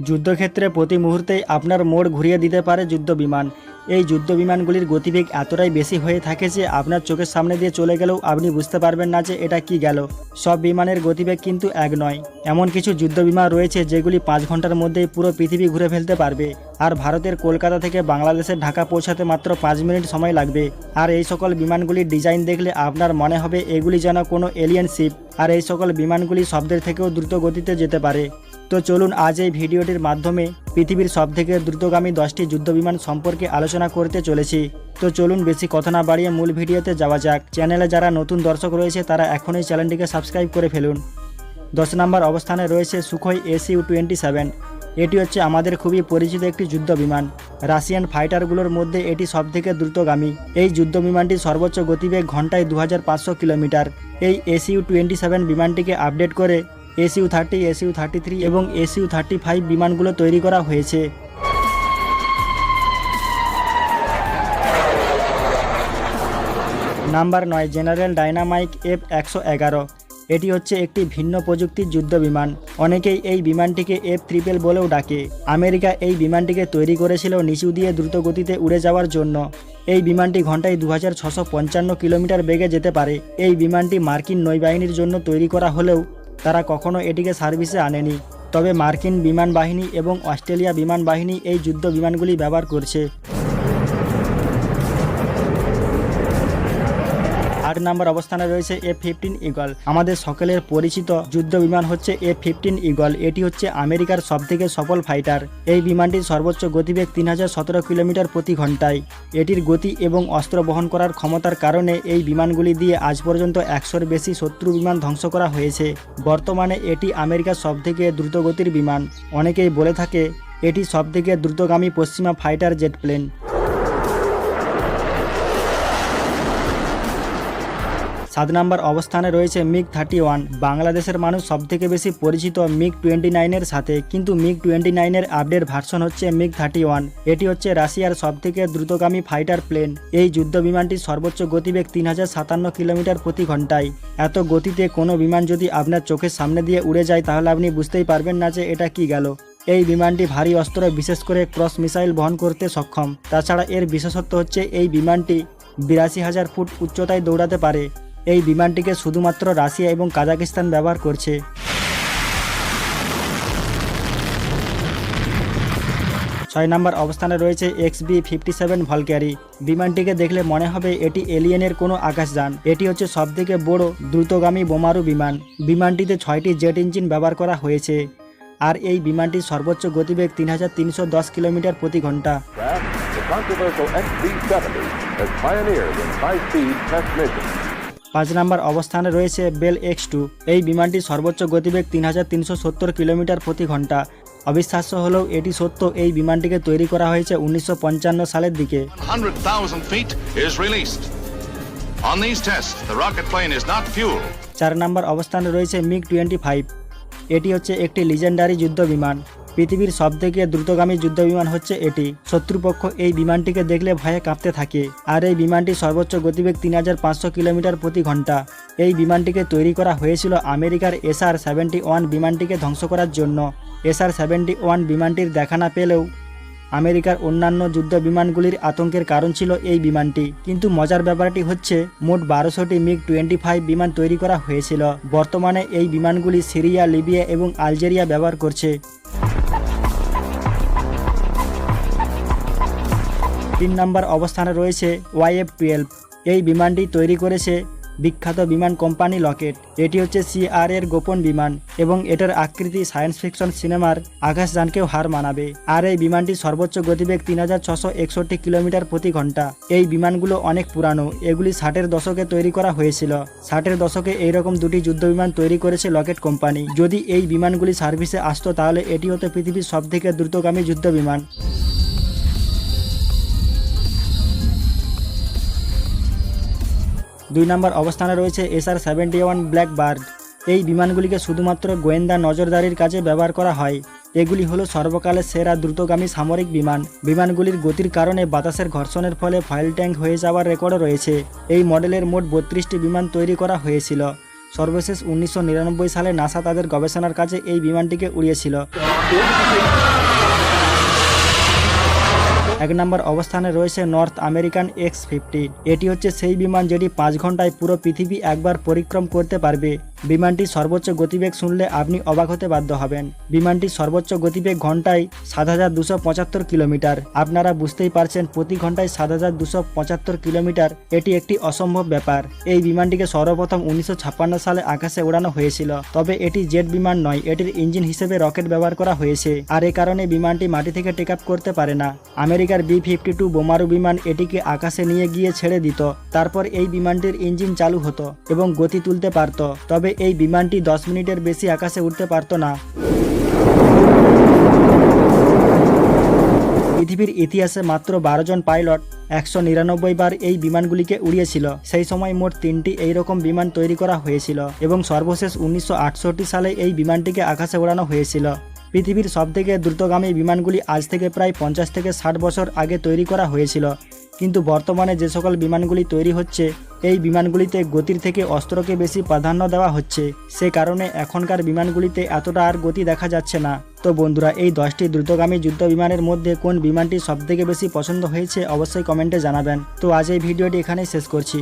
যুদ্ধক্ষেত্রে প্রতি মুহূর্তেই আপনার মোড় ঘুরিয়ে দিতে পারে যুদ্ধ বিমান এই যুদ্ধ বিমানগুলির গতিবেগ এতটাই বেশি হয়ে থাকে যে আপনার চোখের সামনে দিয়ে চলে গেলেও আপনি বুঝতে পারবেন না যে এটা কি গেল। সব বিমানের গতিবেগ কিন্তু এক নয়। এমন কিছু যুদ্ধ বিমান রয়েছে যেগুলি পাঁচ ঘণ্টার মধ্যেই পুরো পৃথিবী ঘুরে ফেলতে পারবে। আর ভারতের কলকাতা থেকে বাংলাদেশের ঢাকা পৌঁছাতে মাত্র পাঁচ মিনিট সময় লাগবে। আর এই সকল বিমানগুলির ডিজাইন দেখলে আপনার মনে হবে এগুলি যেন কোনো এলিয়েন শিপ। আর এই সকল বিমানগুলি শব্দের থেকেও দ্রুত গতিতে যেতে পারে। তো চলুন আজ এই ভিডিওটির মাধ্যমে পৃথিবীর সবথেকে দ্রুতগামী দশটি যুদ্ধবিমান সম্পর্কে আলোচনা করতে চলেছি। তো চলুন বেশি কথা না বাড়িয়ে মূল ভিডিওতে যাওয়া যাক। চ্যানেলে যারা নতুন দর্শক রয়েছে, তারা এখনই চ্যানেলটিকে সাবস্ক্রাইব করে ফেলুন। দশ নম্বর অবস্থানে রয়েছে সুখোই এসইউ টোয়েন্টি সেভেন এটি হচ্ছে আমাদের খুবই পরিচিত একটি যুদ্ধ বিমান। রাশিয়ান ফাইটারগুলোর মধ্যে এটি সবথেকে দ্রুতগামী। এই যুদ্ধ বিমানটি সর্বোচ্চ গতিবেগ ঘন্টায় দু হাজার পাঁচশো কিলোমিটার। এই এসইউ টোয়েন্টি সেভেন বিমানটিকে আপডেট করে SU thirty SU thirty three এবং এসইউ থার্টি ফাইভ বিমানগুলো তৈরি করা হয়েছে। নাম্বার নয়, জেনারেল ডাইনামাইক এফ একশো এগারো। এটি হচ্ছে একটি ভিন্ন প্রযুক্তির যুদ্ধ বিমান। অনেকেই এই বিমানটিকে এফ ট্রিপল বলেও ডাকে। আমেরিকা এই বিমানটিকে তৈরি করেছিল নিচু দিয়ে দ্রুত গতিতে উড়ে যাওয়ার জন্য। এই বিমানটি ঘন্টায় দু কিলোমিটার বেগে যেতে পারে। এই বিমানটি মার্কিন নৌবাহিনীর জন্য তৈরি করা হলেও তারা কখনো এটিকে সার্ভিসে আনেনি। তবে মার্কিন বিমান বাহিনী এবং অস্ট্রেলিয়া বিমান বাহিনী এই যুদ্ধ বিমানগুলি ব্যবহার করছে। আট নম্বর অবস্থানে রয়েছে এ ফিফটিন ইগল। আমাদের সকলের পরিচিত যুদ্ধ বিমান হচ্ছে এ ফিফটিন ইগল। এটি হচ্ছে আমেরিকার সবথেকে সফল ফাইটার। এই বিমানটির সর্বোচ্চ গতিবেগ তিন হাজার সতেরো কিলোমিটার প্রতি ঘন্টায় এটির গতি এবং অস্ত্র বহন করার ক্ষমতার কারণে এই বিমানগুলি দিয়ে আজ পর্যন্ত একশোর বেশি শত্রু বিমান ধ্বংস করা হয়েছে। বর্তমানে এটি আমেরিকার সবথেকে দ্রুতগতির বিমান। অনেকেই বলে থাকে, এটি সবথেকে দ্রুতগামী পশ্চিমা ফাইটার জেট প্লেন। সাত নম্বর অবস্থানে রয়েছে মিগ থার্টি ওয়ান। বাংলাদেশের মানুষ সবথেকে বেশি পরিচিত মিগ টোয়েন্টি নাইনের সাথে, কিন্তু মিগ টোয়েন্টি নাইনের আপডেট ভার্সন হচ্ছে মিগ থার্টি ওয়ান। এটি হচ্ছে রাশিয়ার সবথেকে দ্রুতগামী ফাইটার প্লেন। এই যুদ্ধ বিমানটির সর্বোচ্চ গতিবেগ তিন হাজার সাতান্ন কিলোমিটার প্রতি ঘন্টায় এত গতিতে কোনো বিমান যদি আপনার চোখের সামনে দিয়ে উড়ে যায়, তাহলে আপনি বুঝতেই পারবেন না যে এটা কি গেল। এই বিমানটি ভারী অস্ত্র, বিশেষ করে ক্রস মিসাইল বহন করতে সক্ষম। তাছাড়া এর বিশেষত্ব হচ্ছে এই বিমানটি বিরাশি হাজার ফুট উচ্চতায় দৌড়াতে পারে। এই বিমানটিকে শুধুমাত্র রাশিয়া এবং কাজাকিস্তান ব্যবহার করছে। ছয় নম্বর অবস্থানে রয়েছে X B fifty seven Valkyrie. বিমানটিকে দেখলে মনে হবে এটি এলিয়েনের কোনো আকাশযান। এটি হচ্ছে সবথেকে বড় দ্রুতগামী বোমারু বিমান। বিমানটিতে ছয়টি জেট ইঞ্জিন ব্যবহার করা হয়েছে। আর এই বিমানটির সর্বোচ্চ গতিবেগ তিন হাজার তিনশো দশ কিলোমিটার প্রতি ঘণ্টা। Controversial XB-70 has pioneered in high-speed. পাঁচ নম্বর অবস্থানে রয়েছে বেল এক্স টু। এই বিমানটির সর্বোচ্চ গতিবেগ তিন হাজার তিনশো সত্তর কিলোমিটার প্রতি ঘণ্টা। অবিশ্বাস্য হলেও এটি সত্য এই বিমানটিকে তৈরি করা হয়েছে উনিশশো পঞ্চান্ন সালের দিকে। 100,000 feet is released. On these tests, the rocket plane is not fueled. চার নম্বর অবস্থানে রয়েছে মিগ টোয়েন্টি ফাইভ। এটি হচ্ছে একটি লিজেন্ডারি যুদ্ধ বিমান। পৃথিবীর সবথেকে দ্রুতগামী যুদ্ধ বিমান হচ্ছে এটি। শত্রুপক্ষ এই বিমানটিকে দেখলে ভয়ে কাঁপতে থাকে। আর এই বিমানটি সর্বোচ্চ গতিবেগ তিন হাজার পাঁচশো কিলোমিটার প্রতি ঘণ্টা। এই বিমানটিকে তৈরি করা হয়েছিল আমেরিকার এসআর সেভেন্টি ওয়ান বিমানটিকে ধ্বংস করার জন্য। এসআর সেভেন্টি ওয়ান বিমানটির দেখা না পেলেও আমেরিকার অন্যান্য যুদ্ধ বিমানগুলির আতঙ্কের কারণ ছিল এই বিমানটি। কিন্তু মজার ব্যাপারটি হচ্ছে, মোট বারোশোটি মিগ টোয়েন্টি ফাইভ বিমান তৈরি করা হয়েছিল। বর্তমানে এই বিমানগুলি সিরিয়া, লিবিয়া এবং আলজেরিয়া ব্যবহার করছে। তিন নম্বর অবস্থানে রয়েছে ওয়াইএফ টুয়েলভ। এই বিমানটি তৈরি করেছে বিখ্যাত বিমান কোম্পানি লকেট। এটি হচ্ছে সিআর এর গোপন বিমান এবং এটার আকৃতি সায়েন্স ফিকশন সিনেমার আকাশযানকেও হার মানাবে। আর এই বিমানটির সর্বোচ্চ গতিবেগ তিন কিলোমিটার প্রতি ঘণ্টা। এই বিমানগুলো অনেক পুরানো, এগুলি ষাটের দশকে তৈরি করা হয়েছিল। ষাটের দশকে এইরকম দুটি যুদ্ধ বিমান তৈরি করেছে লকেট কোম্পানি। যদি এই বিমানগুলি সার্ভিসে আসতো তাহলে এটি হতো পৃথিবীর সবথেকে দ্রুতগামী যুদ্ধ দুই নম্বর অবস্থানে রয়েছে SR seventy one black bird এই বিমানগুলিকে শুধুমাত্র গোয়েন্দা নজরদারির কাজে ব্যবহার করা হয়। এগুলি হলো সর্বকালের সেরা দ্রুতগামী সামরিক বিমান। বিমানগুলির গতির কারণে বাতাসের ঘর্ষণের ফলে ফয়েল ট্যাঙ্ক হয়ে যাওয়ার রেকর্ডও রয়েছে। এই মডেলের মোট বত্রিশটি বিমান তৈরি করা হয়েছিল। সর্বশেষ উনিশশো নিরানব্বই সালে নাসা তাদের গবেষণার কাজে এই বিমানটিকে উড়িয়েছিল। এক নম্বর অবস্থানে রয়েছে নর্থ আমেরিকান এক্স ফিফটিন এটি হচ্ছে সেই বিমান যেটি পাঁচ ঘন্টায় পুরো পৃথিবী একবার পরিক্রম করতে পারবে। বিমানটি সর্বোচ্চ গতিবেগ শুনলে আপনি অবাক হতে বাধ্য হবেন। বিমানটির সর্বোচ্চ গতিবেগ ঘন্টায় সাত হাজার দুশো পঁচাত্তর কিলোমিটার। আপনারা বুঝতেই পারছেন প্রতি ঘন্টায় সাত হাজার দুশো পঁচাত্তর কিলোমিটার। এটি একটি অসম্ভব ব্যাপার। এই বিমানটিকে সর্বপ্রথম উনিশশো ছাপ্পান্ন সালে আকাশে ওড়ানো হয়েছিল। তবে এটি জেট বিমান নয়, এটির ইঞ্জিন হিসেবে রকেট ব্যবহার করা হয়েছে। আর এ কারণে বিমানটি মাটি থেকে টেক আপ করতে পারে না। আমেরিকার বি ফিফটি টু বোমারু বিমান এটিকে আকাশে নিয়ে গিয়ে ছেড়ে দিত। তারপর এই বিমানটির ইঞ্জিন চালু হতো এবং গতি তুলতে পারত। তবে এই বিমানটি দশ মিনিটের বেশি আকাশে উঠতে পারত না। পৃথিবীর ইতিহাসে মাত্র বারো জন পাইলট একশো নিরানব্বই বার এই বিমানগুলিকে উড়িয়েছিল। সেই সময় মোট তিনটি এইরকম বিমান তৈরি করা হয়েছিল এবং সর্বশেষ উনিশশো আটষট্টি সালে এই বিমানটিকে আকাশে উড়ানো হয়েছিল। পৃথিবীর সবথেকে দ্রুতগামী বিমানগুলি আজ থেকে প্রায় পঞ্চাশ থেকে ষাট বছর আগে তৈরি করা হয়েছিল। কিন্তু বর্তমানে যে সকল বিমানগুলি তৈরি হচ্ছে, এই বিমানগুলিতে গতির থেকে অস্ত্রকে বেশি প্রাধান্য দেওয়া হচ্ছে। সে কারণে এখনকার বিমানগুলিতে এতটা আর গতি দেখা যাচ্ছে না। তো বন্ধুরা, এই দশটি দ্রুতগামী যুদ্ধ বিমানের মধ্যে কোন বিমানটি সবথেকে বেশি পছন্দ হয়েছে অবশ্যই কমেন্টে জানাবেন। তো আজ এই ভিডিওটি এখানেই শেষ করছি।